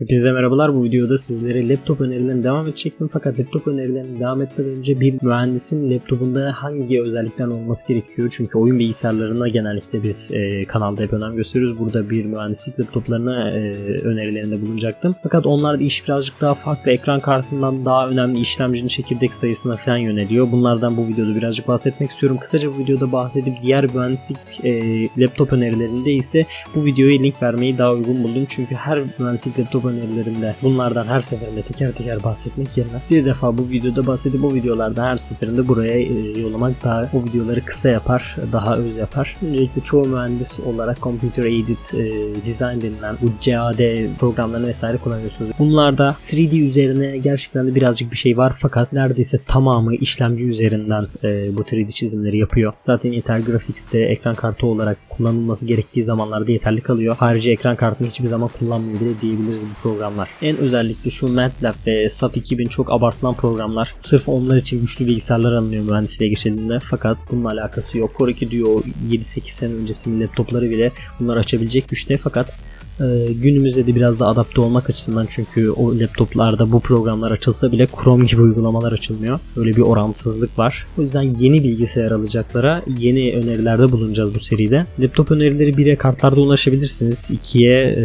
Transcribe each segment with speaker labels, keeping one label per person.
Speaker 1: Hepinize merhabalar. Bu videoda sizlere laptop önerilerine devam edecektim. Fakat laptop önerilerine devam etmeden önce bir mühendisin laptopunda hangi özellikler olması gerekiyor? Çünkü oyun bilgisayarlarına genellikle biz e, kanalda hep önem gösteriyoruz. Burada bir mühendislik laptoplarına e, önerilerinde bulunacaktım. Fakat onlarda iş birazcık daha farklı. Ekran kartından daha önemli işlemcinin çekirdek sayısına falan yöneliyor. Bunlardan bu videoda birazcık bahsetmek istiyorum. Kısaca bu videoda bahsedip diğer mühendislik e, laptop önerilerinde ise bu videoya link vermeyi daha uygun buldum. Çünkü her mühendislik laptop önerilerinde bunlardan her seferinde teker teker bahsetmek yerine bir defa bu videoda bahsedip o videolarda her seferinde buraya e, yollamak daha o videoları kısa yapar, daha öz yapar. Öncelikle çoğu mühendis olarak Computer Aided e, Design denilen bu CAD programlarını vesaire kullanıyorsunuz. Bunlarda 3D üzerine gerçekten de birazcık bir şey var fakat neredeyse tamamı işlemci üzerinden e, bu 3D çizimleri yapıyor. Zaten Intel Graphics'te ekran kartı olarak kullanılması gerektiği zamanlarda yeterli kalıyor. Harici ekran kartını hiçbir zaman kullanmıyor bile diyebiliriz programlar. En özellikle şu MATLAB ve SAP 2000 çok abartılan programlar. Sırf onlar için güçlü bilgisayarlar alınıyor mühendisliğe geçildiğinde. Fakat bununla alakası yok. Core 2 Duo 7-8 sene öncesinin laptopları bile bunlar açabilecek güçte fakat ee, günümüzde de biraz da adapte olmak açısından çünkü o laptoplarda bu programlar açılsa bile Chrome gibi uygulamalar açılmıyor. Öyle bir oransızlık var. O yüzden yeni bilgisayar alacaklara yeni önerilerde bulunacağız bu seride. Laptop önerileri 1'e kartlarda ulaşabilirsiniz. 2'ye e,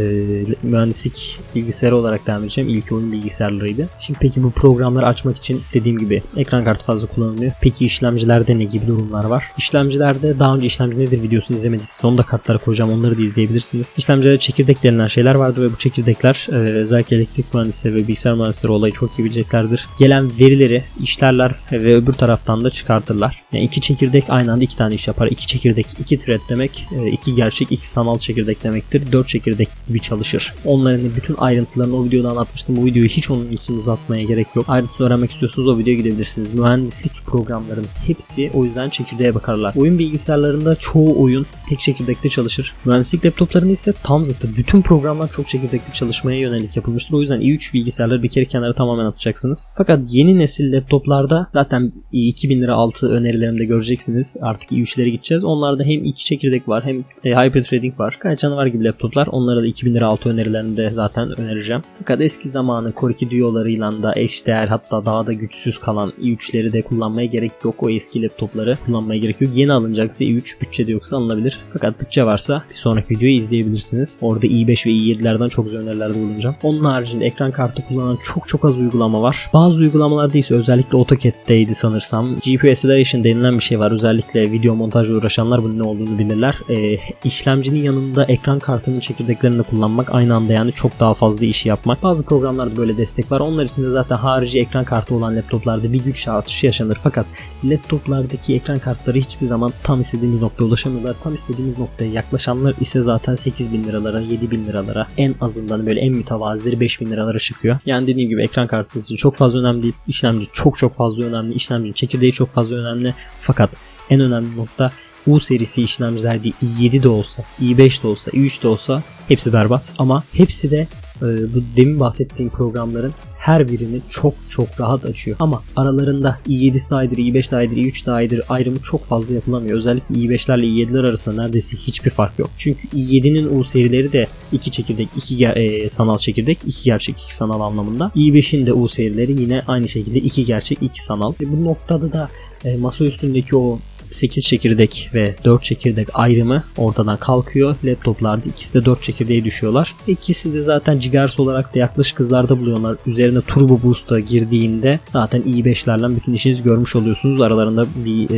Speaker 1: mühendislik bilgisayarı olarak devam edeceğim. İlk oyun bilgisayarlarıydı. Şimdi peki bu programları açmak için dediğim gibi ekran kartı fazla kullanılmıyor. Peki işlemcilerde ne gibi durumlar var? İşlemcilerde daha önce işlemci nedir videosunu izlemediyseniz onu da kartlara koyacağım. Onları da izleyebilirsiniz. İşlemcilerde çekirdek denilen şeyler vardır ve bu çekirdekler e, özellikle elektrik mühendisleri ve bilgisayar mühendisleri olayı çok iyi bileceklerdir. Gelen verileri işlerler ve öbür taraftan da çıkartırlar. Yani iki çekirdek aynı anda iki tane iş yapar. İki çekirdek, iki thread demek, e, iki gerçek, iki sanal çekirdek demektir. Dört çekirdek gibi çalışır. Onların bütün ayrıntılarını o videoda anlatmıştım. Bu videoyu hiç onun için uzatmaya gerek yok. Ayrıntısını öğrenmek istiyorsanız o videoya gidebilirsiniz. Mühendislik programların hepsi o yüzden çekirdeğe bakarlar. Oyun bilgisayarlarında çoğu oyun tek çekirdekte çalışır. Mühendislik laptoplarında ise tam zıttı. Bütün programlar çok çekirdekli çalışmaya yönelik yapılmıştır. O yüzden i3 bilgisayarları bir kere kenara tamamen atacaksınız. Fakat yeni nesil laptoplarda zaten 2000 lira altı önerilerimde göreceksiniz. Artık i3'lere gideceğiz. Onlarda hem iki çekirdek var hem e, Hyper-Threading var. Gayet canavar gibi laptoplar. Onlara da 2000 lira altı önerilerinde zaten önereceğim. Fakat eski zamanı Core 2 Duo'larıyla da eşdeğer hatta daha da güçsüz kalan i3'leri de kullanmaya gerek yok. O eski laptopları kullanmaya gerek yok. Yeni alınacaksa i3 bütçede yoksa alınabilir. Fakat bütçe varsa bir sonraki videoyu izleyebilirsiniz. Orada i5 ve i7'lerden çok güzel önerilerde bulunacağım. Onun haricinde ekran kartı kullanan çok çok az uygulama var. Bazı uygulamalarda ise özellikle AutoCAD'deydi sanırsam. GPU Acceleration denilen bir şey var. Özellikle video montajla uğraşanlar bunun ne olduğunu bilirler. Ee, işlemcinin yanında ekran kartının çekirdeklerini de kullanmak aynı anda yani çok daha fazla işi yapmak. Bazı programlarda böyle destek var. Onlar için de zaten harici ekran kartı olan laptoplarda bir güç artışı yaşanır. Fakat laptoplardaki ekran kartları hiçbir zaman tam istediğimiz noktaya ulaşamıyorlar. Tam istediğimiz noktaya yaklaşanlar ise zaten 8000 liralara, 7000 liralara en azından böyle en mütevazileri 5000 liralara çıkıyor. Yani dediğim gibi ekran kartı için çok fazla önemli değil. İşlemci çok çok fazla önemli. İşlemcinin çekirdeği çok fazla önemli. Fakat en önemli nokta U serisi işlemcilerde i7 de olsa, i5 de olsa, i3 de olsa hepsi berbat. Ama hepsi de bu demin bahsettiğim programların her birini çok çok rahat açıyor. Ama aralarında i7'si de ayrıdır, i5 de ayrıdır, i3 de ayrıdır ayrımı çok fazla yapılamıyor. Özellikle i5'lerle i7'ler arasında neredeyse hiçbir fark yok. Çünkü i7'nin U serileri de iki çekirdek, iki e, sanal çekirdek, iki gerçek, iki sanal anlamında. i5'in de U serileri yine aynı şekilde iki gerçek, iki sanal. Ve bu noktada da e, masa üstündeki o 8 çekirdek ve 4 çekirdek ayrımı ortadan kalkıyor. Laptoplarda ikisi de 4 çekirdeğe düşüyorlar. İkisi de zaten gigahertz olarak da yaklaşık hızlarda buluyorlar. Üzerine Turbo Boost'a girdiğinde zaten i5'lerle bütün işinizi görmüş oluyorsunuz. Aralarında bir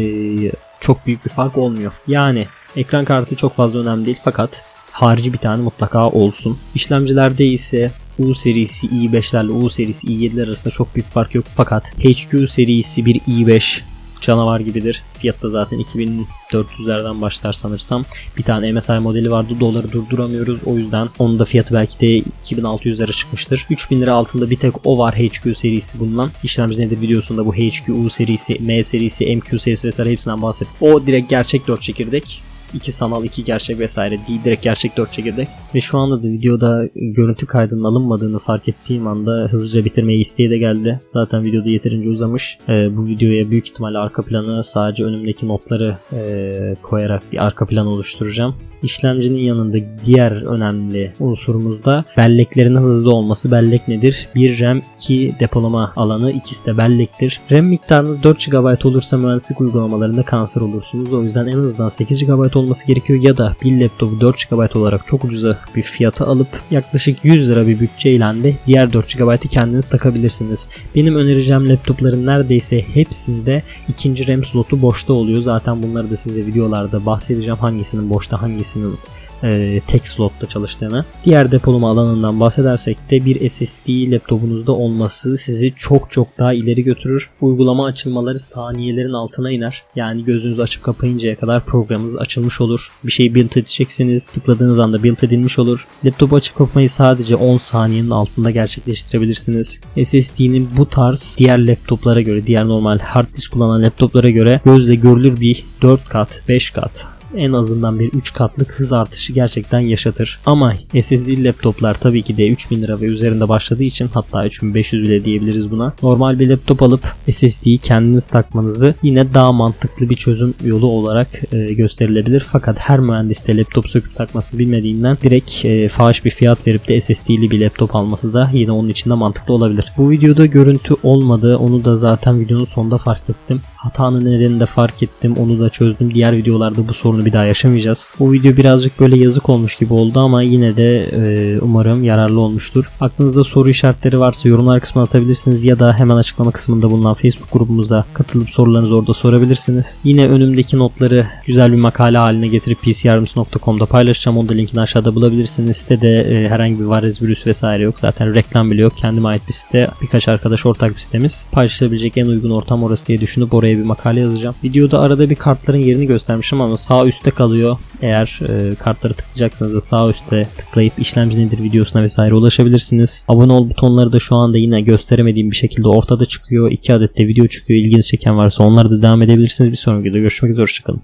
Speaker 1: e, çok büyük bir fark olmuyor. Yani ekran kartı çok fazla önemli değil fakat harici bir tane mutlaka olsun. İşlemcilerde ise U serisi i5'lerle U serisi i7'ler arasında çok büyük fark yok. Fakat HQ serisi bir i5 canavar gibidir. Fiyat da zaten 2400'lerden başlar sanırsam. Bir tane MSI modeli vardı. Doları durduramıyoruz. O yüzden onun da fiyatı belki de 2600'lere çıkmıştır. 3000 lira altında bir tek o var HQ serisi bulunan. İşlemci nedir biliyorsun da bu HQ U serisi, M serisi, MQ serisi vesaire hepsinden bahset. O direkt gerçek 4 çekirdek. İki sanal, iki gerçek vesaire değil. Direkt gerçek 4 çekirdek. Ve şu anda da videoda görüntü kaydının alınmadığını fark ettiğim anda hızlıca bitirmeyi isteği de geldi. Zaten videoda yeterince uzamış. Ee, bu videoya büyük ihtimalle arka planı sadece önümdeki notları e, koyarak bir arka plan oluşturacağım. İşlemcinin yanında diğer önemli unsurumuz da belleklerin hızlı olması. Bellek nedir? Bir RAM, 2 depolama alanı, ikisi de bellektir. RAM miktarınız 4 GB olursa mühendislik uygulamalarında kanser olursunuz. O yüzden en azından 8 GB olması gerekiyor ya da bir laptopu 4 GB olarak çok ucuza bir fiyata alıp yaklaşık 100 lira bir bütçeyle de diğer 4 GB'ı kendiniz takabilirsiniz. Benim önereceğim laptopların neredeyse hepsinde ikinci RAM slotu boşta oluyor. Zaten bunları da size videolarda bahsedeceğim. Hangisinin boşta hangisinin e, tek slotta çalıştığını. Diğer depolama alanından bahsedersek de bir SSD laptopunuzda olması sizi çok çok daha ileri götürür. Uygulama açılmaları saniyelerin altına iner. Yani gözünüzü açıp kapayıncaya kadar programınız açılmış olur. Bir şey build edeceksiniz. Tıkladığınız anda build edilmiş olur. Laptopu açıp kapayı sadece 10 saniyenin altında gerçekleştirebilirsiniz. SSD'nin bu tarz diğer laptoplara göre, diğer normal hard disk kullanan laptoplara göre gözle görülür bir 4 kat, 5 kat en azından bir 3 katlık hız artışı gerçekten yaşatır. Ama SSD laptoplar tabii ki de 3000 lira ve üzerinde başladığı için hatta 3500 bile diyebiliriz buna. Normal bir laptop alıp SSD'yi kendiniz takmanızı yine daha mantıklı bir çözüm yolu olarak e, gösterilebilir. Fakat her mühendis de laptop söküp takması bilmediğinden direkt e, fahiş bir fiyat verip de SSD'li bir laptop alması da yine onun için de mantıklı olabilir. Bu videoda görüntü olmadı. Onu da zaten videonun sonunda fark ettim. Hatanın nedenini de fark ettim. Onu da çözdüm. Diğer videolarda bu sorunu bir daha yaşamayacağız. Bu video birazcık böyle yazık olmuş gibi oldu ama yine de e, umarım yararlı olmuştur. Aklınızda soru işaretleri varsa yorumlar kısmına atabilirsiniz ya da hemen açıklama kısmında bulunan Facebook grubumuza katılıp sorularınızı orada sorabilirsiniz. Yine önümdeki notları güzel bir makale haline getirip pcyarms.com'da paylaşacağım. Onu da linkini aşağıda bulabilirsiniz. Sitede e, herhangi bir varez virüs vesaire yok. Zaten reklam bile yok. Kendime ait bir site. Birkaç arkadaş ortak bir sitemiz. Paylaşılabilecek en uygun ortam orası diye düşünüp oraya bir makale yazacağım. Videoda arada bir kartların yerini göstermişim ama sağ üstte kalıyor. Eğer e, kartları tıklayacaksanız da sağ üstte tıklayıp işlemci nedir videosuna vesaire ulaşabilirsiniz. Abone ol butonları da şu anda yine gösteremediğim bir şekilde ortada çıkıyor. 2 adet de video çıkıyor. İlginizi çeken varsa onları da devam edebilirsiniz. Bir sonraki videoda görüşmek üzere. Hoşçakalın.